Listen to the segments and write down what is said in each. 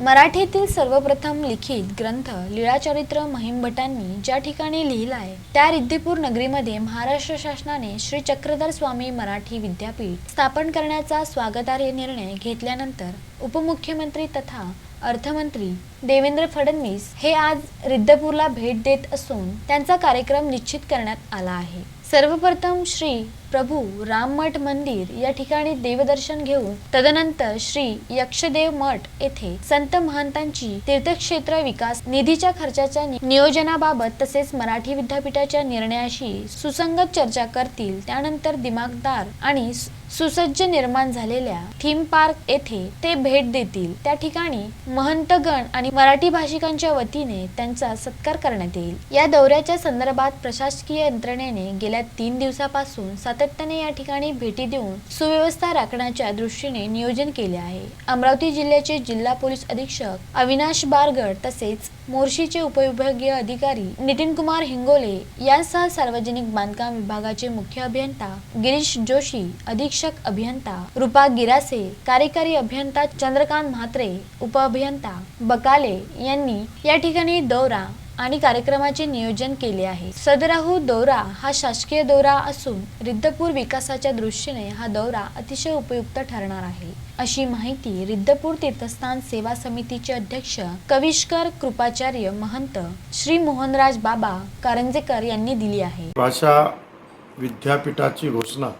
मराठीतील सर्वप्रथम लिखित ग्रंथ लीळाचरित्र महिमभटांनी ज्या ठिकाणी लिहिला आहे त्या रिद्धिपूर नगरीमध्ये महाराष्ट्र शासनाने श्री चक्रधर स्वामी मराठी विद्यापीठ स्थापन करण्याचा स्वागतार्ह निर्णय घेतल्यानंतर उपमुख्यमंत्री तथा अर्थमंत्री देवेंद्र फडणवीस हे आज रिद्धपूरला भेट देत असून त्यांचा कार्यक्रम निश्चित करण्यात आला आहे. सर्वप्रथम श्री प्रभू राममठ मंदिर या ठिकाणी देवदर्शन घेऊन तदनंतर श्री यक्षदेव मठ येथे संत महंतांची तीर्थक्षेत्र विकास निधीच्या खर्चाच्या नियोजनाबाबत तसेच मराठी विद्यापीठाच्या निर्णयाशी सुसंगत चर्चा करतील. त्यानंतर दिमागदार आणि सु- सुसज्ज निर्माण झालेल्या थीम पार्क येथे ते भेट देतील. त्या ठिकाणी महंतगण आणि मराठी भाषिकांच्या वतीने त्यांचा सत्कार करण्यात येईल. या दौऱ्याच्या संदर्भात प्रशासकीय यंत्रणेने गेल्या तीन दिवसापासून सातत्याने या ठिकाणी भेटी देऊन सुव्यवस्था राखण्याच्या दृष्टीने नियोजन केले आहे. अमरावती जिल्ह्याचे जिल्हा पोलीस अधीक्षक अविनाश बारगड तसेच मोर्शीचे उपविभागीय अधिकारी नितीन कुमार हिंगोले यांसह सार्वजनिक बांधकाम विभागाचे मुख्य अभियंता गिरीश जोशी अधीक्षक अभियंता रुपा गिरासे कार्यकारी अभियंता चंद्रकांत म्हात्रे उपअभियंता बकाले यांनी या ठिकाणी दौरा आणि कार्यक्रमाचे नियोजन केले आहे. सदराहू दौरा हा शासकीय दौरा असून रिद्धपूर विकासाच्या दृष्टीने हा दौरा अतिशय उपयुक्त ठरणार आहे. अशी माहिती रिद्धपूर तीर्थस्थान सेवा समितीचे अध्यक्ष कविष्कर कृपाचार्य महंत श्री मोहनराज बाबा कारंजेकर यांनी दिली आहे. भाषा विद्यापीठाची घोषणा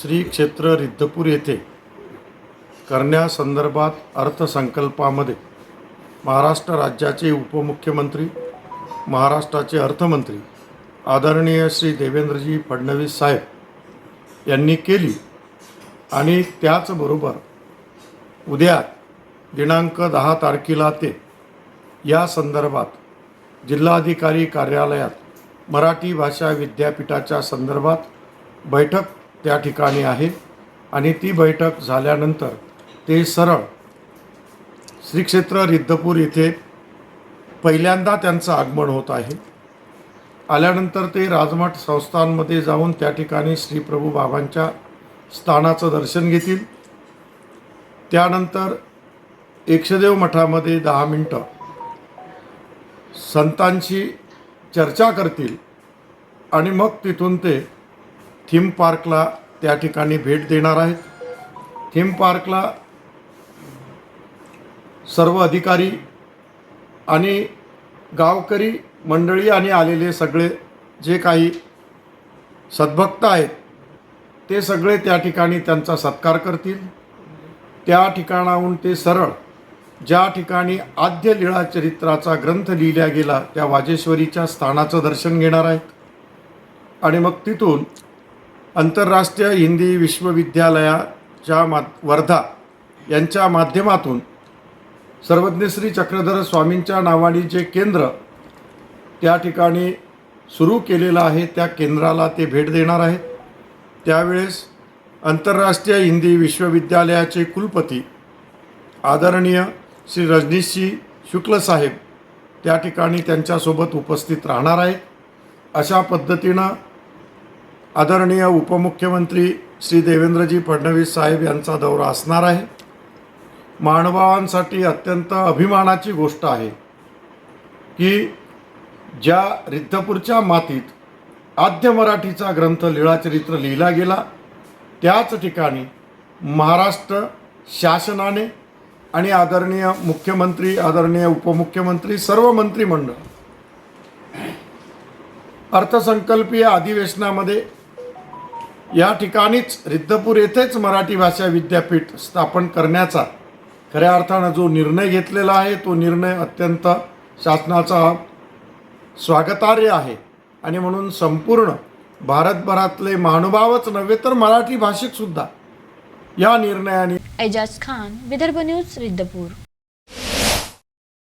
श्री क्षेत्र रिद्धपूर येथे करण्यासंदर्भात अर्थसंकल्पामध्ये महाराष्ट्र राज्याचे उपमुख्यमंत्री महाराष्ट्राचे अर्थमंत्री आदरणीय श्री देवेंद्रजी फडणवीस साहेब यांनी केली आणि त्याचबरोबर उद्या दिनांक दहा तारखेला ते या संदर्भात जिल्हाधिकारी कार्यालयात मराठी भाषा विद्यापीठाच्या संदर्भात बैठक त्या ठिकाणी आहे आणि ती बैठक झाल्यानंतर ते सरळ श्री क्षेत्र रिद्धपूर येथे पहिल्यांदा त्यांचं आगमन होत आहे. आल्यानंतर ते राजमठ संस्थांमध्ये जाऊन त्या ठिकाणी श्री प्रभू बाबांच्या स्थानाचं दर्शन घेतील. त्यानंतर एकशदेव मठामध्ये दहा मिनटं संतांशी चर्चा करतील आणि मग तिथून ते थीम पार्कला त्या ठिकाणी भेट देणार आहेत. थीम पार्कला सर्व अधिकारी आणि गावकरी मंडळी आणि आलेले सगळे जे काही सद्भक्त आहेत ते सगळे त्या ठिकाणी त्यांचा सत्कार करतील. त्या ठिकाणाहून ते सरळ ज्या ठिकाणी आद्य लीळा चरित्राचा ग्रंथ लिहिला गेला त्या वाजेश्वरीच्या स्थानाचं दर्शन घेणार आहेत. आणि मग तिथून आंतरराष्ट्रीय हिंदी विश्वविद्यालयाच्या मा वर्धा यांच्या माध्यमातून सर्वज्ञ श्री चक्रधर स्वामींच्या नावाने जे केंद्र त्या ठिकाणी सुरू केलेलं आहे त्या केंद्राला ते भेट देणार आहेत. त्यावेळेस आंतरराष्ट्रीय हिंदी विश्वविद्यालयाचे कुलपती आदरणीय श्री रजनीशजी शुक्लसाहेब त्या ठिकाणी त्यांच्यासोबत उपस्थित राहणार आहेत. अशा पद्धतीनं आदरणीय उपमुख्यमंत्री श्री देवेंद्रजी फडणवीस साहेब यांचा दौरा असणार आहे. मानवांसाठी अत्यंत अभिमानाची गोष्ट आहे की ज्या रिद्धपूरच्या मातीत आद्य मराठीचा ग्रंथ लीळाचरित्र लिहिला गेला त्याच ठिकाणी महाराष्ट्र शासनाने आणि आदरणीय मुख्यमंत्री आदरणीय उपमुख्यमंत्री सर्व मंत्रिमंडळ अर्थसंकल्पीय अधिवेशनामध्ये या ठिकाणीच रिद्धपूर येथेच मराठी भाषा विद्यापीठ स्थापन करण्याचा खऱ्या अर्थानं जो निर्णय घेतलेला आहे तो निर्णय अत्यंत शासनाचा स्वागतार्य आहे. आणि म्हणून संपूर्ण भारतभरातले महानुभावच नव्हे तर मराठी भाषिकसुद्धा या निर्णयाने एजाज खान विदर्भ न्यूज रिद्धपूर.